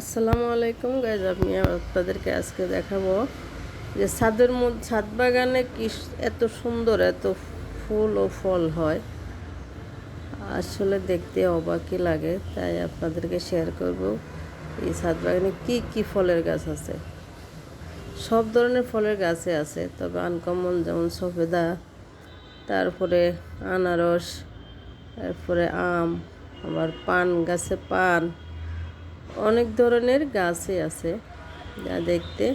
আসসালামু আলাইকুম গাইজ আমি আপনাদেরকে আজকে দেখাবো যে ছাদের মধ্যে ছাদ বাগানে কি এত সুন্দর এত ফুল ও ফল হয়। আসলে দেখতে অবাকই লাগে, তাই আপনাদেরকে শেয়ার করব এই ছাদ বাগানে কি কি ফলের গাছ আছে। সব ধরনের ফলের গাছে আছে, তবে আনকমন যেমন সফেদা, তারপরে আনারস, তারপরে আম, আবার পান, গাছে পান। অনেক ধরনের গাছই আছে যা দেখতে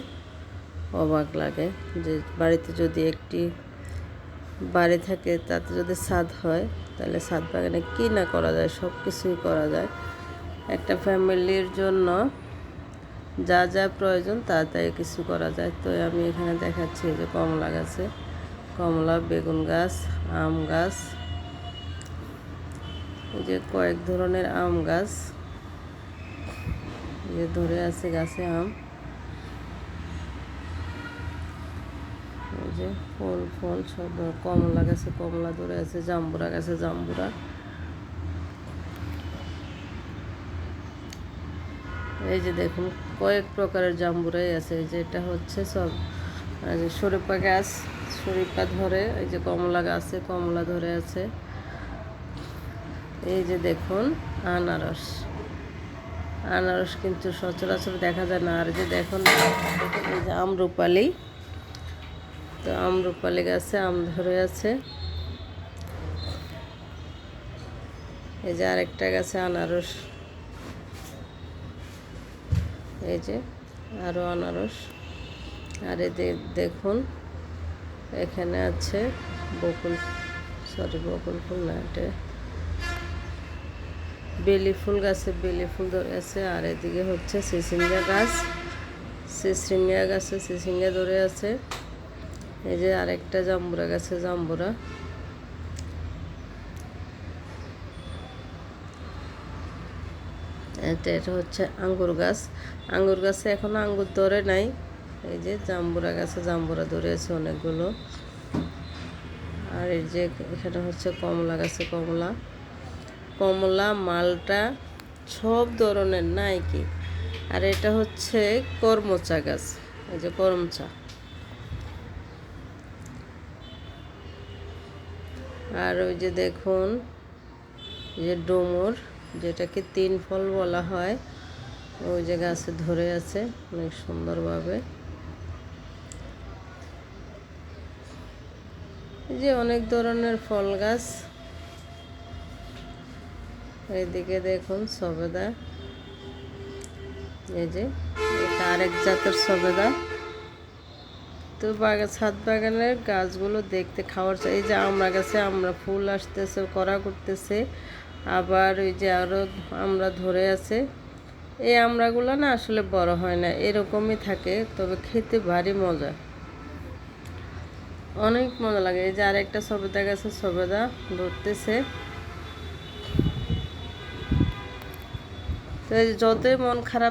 অবাক লাগে যে বাড়িতে যদি একটি বাড়ি থাকে, তাতে যদি ছাদ হয়, তাহলে ছাদ বাগানে কী না করা যায়? সব কিছুই করা যায়। একটা ফ্যামিলির জন্য যা যা প্রয়োজন, তা তাই কিছু করা যায়। তো আমি এখানে দেখাচ্ছি যে কমলা গাছে। কমলা, বেগুন গাছ, আম গাছ। যে কয়েক ধরনের আম গাছ। যে ধরে আছে গাছে আম। যে ফল ফল সব কমলা গাছে কমলা ধরে আছে, জাম্বুরা গাছে জাম্বুরা। এই যে দেখুন, কয়েক প্রকারের জাম্বুরাই আছে। এই যে এটা হচ্ছে সব শরীফা গাছ, সরিপা ধরে, এই যে কমলা গাছে কমলা ধরে আছে। এই যে দেখুন, আনারস। আনারস কিন্তু সচরাচর দেখা যায় না। আর যে দেখুন, এই যে আমরুপালি। তো আমরুপালি গাছে আম ধরে আছে। এই যে আরেকটা গাছে আনারস। এই যে আরও আনারস। আর এই দেখুন, এখানে আছে বকুল সরি বকুল ফুল না, এটা বেলি ফুল গাছে বেলি ফুল ধরে আছে, আর এদিকে হচ্ছে সিসিঙ্গা গাছ। সিসিঙ্গা গাছে সিসিঙ্গা ধরে আছে। এই যে আরেকটা জাম্বুরা গাছে জাম্বুরা। এটা এটা হচ্ছে আঙ্গুর গাছ। আঙ্গুর গাছে এখন আঙ্গুর ধরে নাই। এই যে জাম্বুরা গাছে জাম্বুরা ধরে আছে অনেকগুলো। আর এই যে এখানে হচ্ছে কমলা গাছে কমলা। কমলা, মালটা সব ধরনের নাই কি আর এটা হচ্ছে করমচা গাছ, এই যে করমচা। আর ওই যে দেখুন যে ডোমর, যেটাকে তিন ফল বলা হয়, ওই যে গাছে ধরে আছে, অনেক সুন্দরভাবে। যে অনেক ধরনের ফল গাছ এইদিকে দেখুন সবেদা। এই যে, এটা আরেক জাতের সবেদা। তো বাগান ছাদ বাগানের গাছগুলো দেখতে খাওয়ার এই যে আমরা গাছে, আমরা ফুল আসতেছে, করা করতেছে। আবার ওই যে আরও আমরা ধরে আছে। এই আমড়াগুলো না আসলে বড় হয় না, এরকমই থাকে, তবে খেতে ভারী মজা। অনেক মজা লাগে। এই যে আরেকটা সবেদা গাছে, সবেদা ধরতেছে। তো যতই মন খারাপ